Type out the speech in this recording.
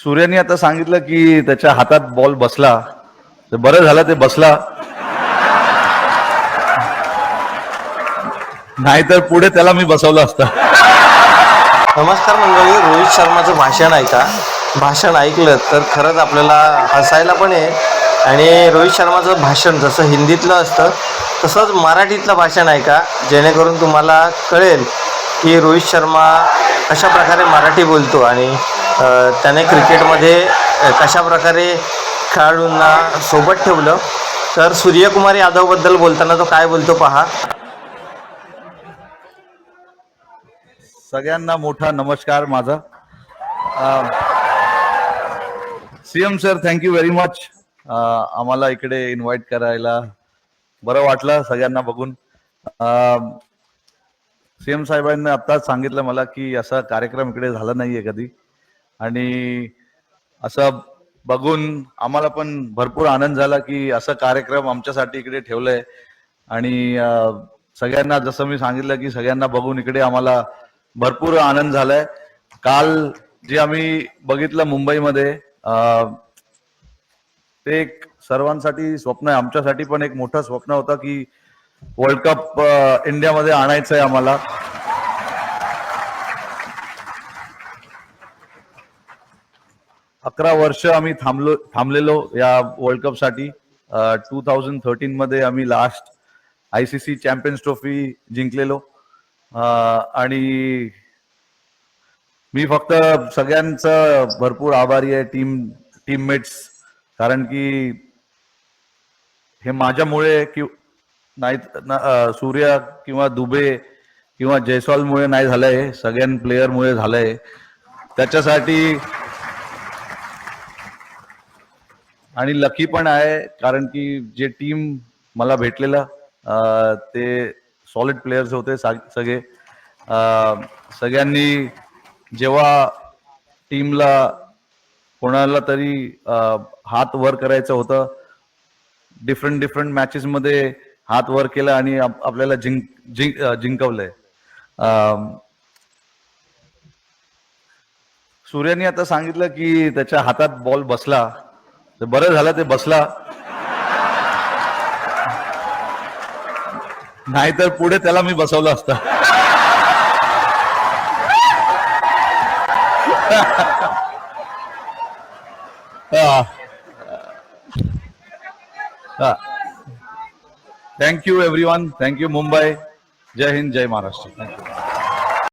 सूर्याने आता सांगितलं की त्याच्या हातात बॉल बसला. तर बरं झालं ते बसला. नाहीतर पुढे त्याला मी बसवलं असतं. नमस्कार मंडळी रोहित शर्माचं भाषण ऐका भाषण ऐकलं तर खरंच आपल्याला हसायला पण आहे आणि रोहित शर्माचं भाषण जसं हिंदीतलं असतं तसंच मराठीतलं भाषण ऐका जेणेकरून तुम्हाला कळेल की रोहित शर्मा कशा प्रकारे मराठी बोलतो आणि त्याने क्रिकेटमध्ये अ, कशा प्रकारे खेळाडूंना सोबत ठेवलं? तर सूर्यकुमार यादवबद्दल बोलताना तो काय बोलतो पहा. सगळ्यांना मोठा नमस्कार माझा. CM sir thank you very much आम्हाला इकडे इन्व्हाइट करायला बरं वाटलं सगळ्यांना बघून. सीएम साहेबांनी आत्ताच सांगितलं मला की असा कार्यक्रम इकडे झाला नाहीये कधी. आणि असं बघून आम्हाला पण भरपूर आनंद झाला की असा कार्यक्रम आमच्यासाठी इकडे ठेवलंय. आणि सगळ्यांना जसं मी सांगितलं की सगळ्यांना बघून इकडे आम्हाला भरपूर आनंद झालाय. काल जे आम्ही बघितलं मुंबईमध्ये ते एक सर्वांसाठी स्वप्न आहे. आमच्यासाठी पण एक मोठं स्वप्न होतं की वर्ल्ड कप इंडियामध्ये uh, आणायचं आहे आम्हाला. अकरा वर्ष आम्ही थांबलो थांबलेलो या वर्ल्ड कपसाठी. टू थाउजंड थर्टीन मध्ये आम्ही last I C C champions trophy जिंकलेलो. Uh, आणि मी फक्त सगळ्यांचं भरपूर आभारी आहे टीम टीममेट्स कारण की हे माझ्यामुळे नाही सूर्या सूर्य किंवा दुबे किंवा जयस्वालमुळे नाही झालंय सगळ्या प्लेयरमुळे झालंय. त्याच्यासाठी आणि लकी पण आहे कारण की जे टीम मला भेटलेलं ते सॉलिड प्लेयर्स होते सगळे. सगळ्यांनी जेव्हा टीमला कोणाला तरी हात वर करायचं होतं डिफरंट डिफरंट मॅचेसमध्ये हात वर केला आणि आपल्याला जिंक जिंक जिंकवलंय. सूर्याने आता सांगितलं की त्याच्या हातात बॉल बसला. तर बरं झालं ते बसला. नाहीतर पुढे त्याला मी बसवलं असतं. Thank you every one thank you Mumbai जय हिंद जय महाराष्ट्र